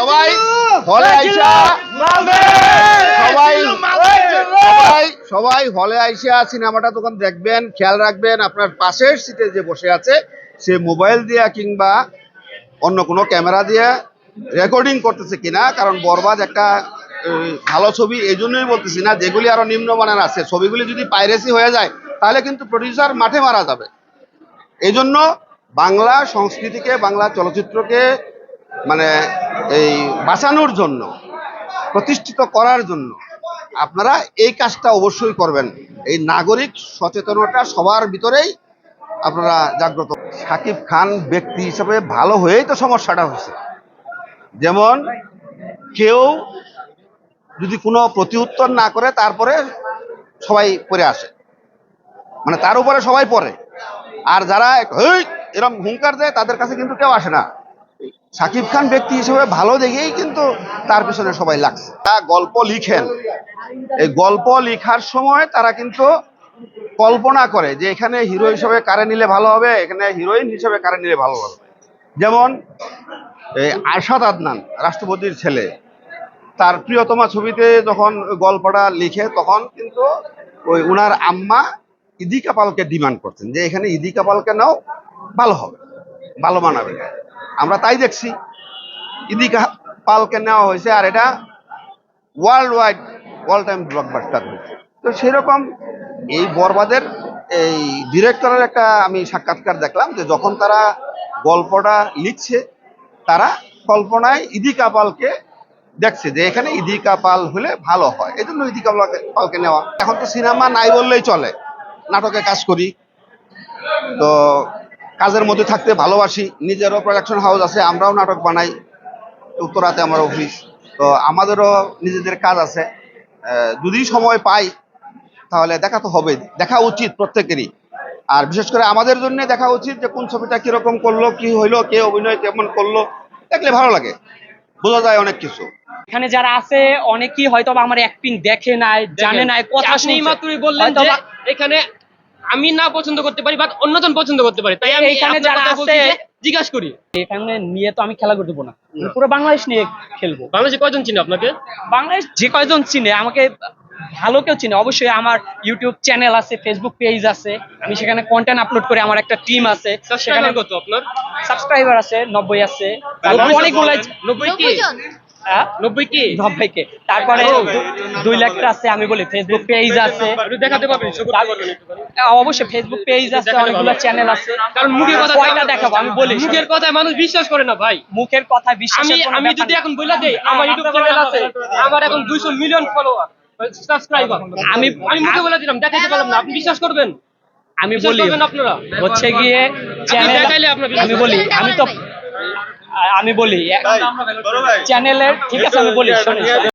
সবাই হলে আইসা। সবাই সবাই সবাই হলে আইসা সিনেমাটা তখন দেখবেন খেয়াল রাখবেন আপনার পাশের সিটে যে বসে আছে সে মোবাইল দিয়া কিংবা অন্য কোনো ক্যামেরা দিয়ে রেকর্ডিং করতেছে কিনা কারণ বরবাদ একটা ভালো ছবি এই জন্যই বলতেছি না যেগুলি আরও নিম্নমানের আছে ছবিগুলি যদি পাইরেসি হয়ে যায় তাহলে কিন্তু প্রডিউসার মাঠে মারা যাবে। এই জন্য বাংলা সংস্কৃতিকে বাংলা চলচ্চিত্রকে মানে এই বাঁচানোর জন্য, প্রতিষ্ঠিত করার জন্য আপনারা এই কাজটা অবশ্যই করবেন। এই নাগরিক সচেতনতা সবার ভিতরেই আপনারা জাগ্রত সাকিব খান ব্যক্তি হিসেবে ভালো হয়েই তো সমস্যাটা হয়েছে। যেমন কেউ যদি কোনো প্রতিউত্তর না করে, তারপরে সবাই পরে আসে। মানে তার উপরে সবাই পড়ে। আর যারা "হেই" এরকম হুঙ্কার দেয়, তাদের কাছে কিন্তু কেউ আসে না। সাকিব খান ব্যক্তি হিসেবে ভালো দেখেই কিন্তু তার পিছনে সবাই লাগছে। তা গল্প লিখেন। এই গল্প লেখার সময় তারা কিন্তু কল্পনা করে যে এখানে হিরো হিসেবে কারে নিলে ভালো হবে, এখানে হিরোইন হিসেবে কারে নিলে ভালো হবে। যেমন এই আরশাদ আদনান, রাষ্ট্রপতির ছেলে, তার প্রিয়তমা ছবিতে যখন গল্পটা লিখে, তখন কিন্তু ওই উনার আম্মা ইদি কাপালকে ডিমান্ড করতেন যে এখানে ইদি কাপালকে নাও, ভালো হবে। ভালো মানাবে আমরা তাই দেখছি। ইদিকা পালকে নেওয়া হয়েছে আর এটা world wide all time blockbuster হয়েছে। তো সেরকম এই বরবাদের এই ডিরেক্টরের একটা আমি সাক্ষাৎকার দেখলাম যে যখন তারা গল্পটা লিখছে, তারা কল্পনায় ইদি কাপালকে দেখছে যে এখানে ইদি কাপাল হলে ভালো হয়। এই জন্য ইদি পালকে নেওয়া। এখন তো সিনেমা নাই বললেই চলে। নাটকে কাজ করি। তো কাজের মধ্যে থাকতে ভালোবাসি। নিজেরও প্রোডাকশন হাউস আছে আমরাও নাটক বানাই। উত্তরাতে আমার অফিস তো আমাদেরও নিজেদের কাজ আছে। যদি সময় পাই তাহলে দেখা তো হবে দেখা উচিত প্রত্যেকেরই। আর বিশেষ করে আমাদের জন্য দেখা উচিত যে কোন ছবিটা কীরকম করল কি হইল কে অভিনয় কেমন করল দেখলে ভালো লাগে। বোঝা যায় অনেক কিছু। এখানে যারা আছে অনেকেই হয়তো আমার অ্যাক্টিং দেখে নাই জানে নাই কথা আপনি মাত্রই বললেন এখানে আমি না পছন্দ করতে পারি বাট অন্যজন পছন্দ করতে পারি। তাই আমি এইখানে আপনার যারা আছে- জিজ্ঞাসা করি। এখানে নিয়ে তো আমি খেলা করতে দেবো না। পুরো বাংলাদেশ নিয়ে খেলব। বাংলাদেশে কয়জন চিনে আপনাকে? বাংলাদেশ যে কয়জন চিনে আমাকে ভালো কেউ চিনে। অবশ্যই আমার ইউটিউব চ্যানেল আছে ফেসবুক পেজ আছে। আমি সেখানে কন্টেন্ট আপলোড করি আমার একটা টিম আছে। সেখানে সাবস্ক্রাইবার কত আপনার? সাবস্ক্রাইবার আছে নব্বই আছে। তারপর নব্বই অনেকগুলো নব্বই কি? হ্যাঁ? নব্বই কি। তারপরে দুই লাখটা আছে আমি বলি ফেসবুক পেজ আছে। দেখাতে পারবেন? show করতে পারবেন একটুখানি? আহ, অবশ্যই ফেসবুক পেজ আছে অনেকগুলো চ্যানেল আছে। কারণ মুখের কথা কয়টা দেখাবো আমি বলি। মুখের কথায় মানুষ বিশ্বাস করে না ভাই। মুখের কথা বিশ্বাস আমি যদি এখন বলে দেই আমার ইউটিউব চ্যানেল আছে। আমার এখন 200 মিলিয়ন ফলোয়ার সাবস্ক্রাইবার আমি আমি মুখে বলে দিলাম দেখাইতে পারলাম না। আপনি বিশ্বাস করবেন? আমি বলি আপনারা? হচ্ছে গিয়ে চ্যানেল আমি বলি আমি তো আমি বলি চ্যানেলের ঠিক আছে আমি বলি